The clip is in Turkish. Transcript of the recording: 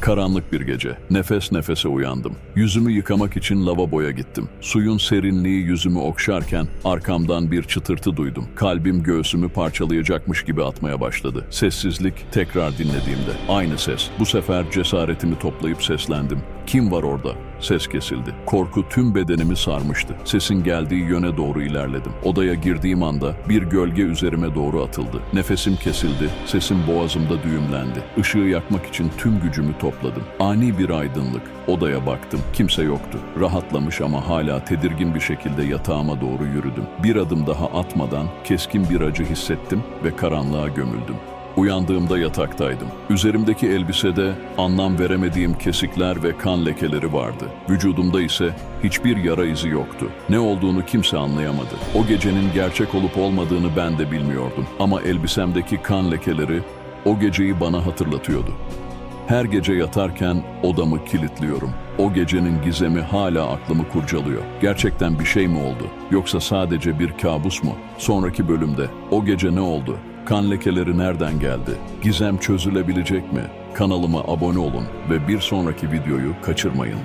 Karanlık bir gece. Nefes nefese uyandım. Yüzümü yıkamak için lavaboya gittim. Suyun serinliği yüzümü okşarken arkamdan bir çıtırtı duydum. Kalbim göğsümü parçalayacakmış gibi atmaya başladı. Sessizlik tekrar dinlediğimde. Aynı ses. Bu sefer cesaretimi toplayıp seslendim. Kim var orada? Ses kesildi. Korku tüm bedenimi sarmıştı. Sesin geldiği yöne doğru ilerledim. Odaya girdiğim anda bir gölge üzerime doğru atıldı. Nefesim kesildi, sesim boğazımda düğümlendi. Işığı yakmak için tüm gücümü topladım. Ani bir aydınlık. Odaya baktım. Kimse yoktu. Rahatlamış ama hala tedirgin bir şekilde yatağıma doğru yürüdüm. Bir adım daha atmadan keskin bir acı hissettim ve karanlığa gömüldüm. Uyandığımda yataktaydım. Üzerimdeki elbisede anlam veremediğim kesikler ve kan lekeleri vardı. Vücudumda ise hiçbir yara izi yoktu. Ne olduğunu kimse anlayamadı. O gecenin gerçek olup olmadığını ben de bilmiyordum. Ama elbisemdeki kan lekeleri o geceyi bana hatırlatıyordu. Her gece yatarken odamı kilitliyorum. O gecenin gizemi hala aklımı kurcalıyor. Gerçekten bir şey mi oldu? Yoksa sadece bir kabus mu? Sonraki bölümde o gece ne oldu? Kan lekeleri nereden geldi? Gizem çözülebilecek mi? Kanalıma abone olun ve bir sonraki videoyu kaçırmayın.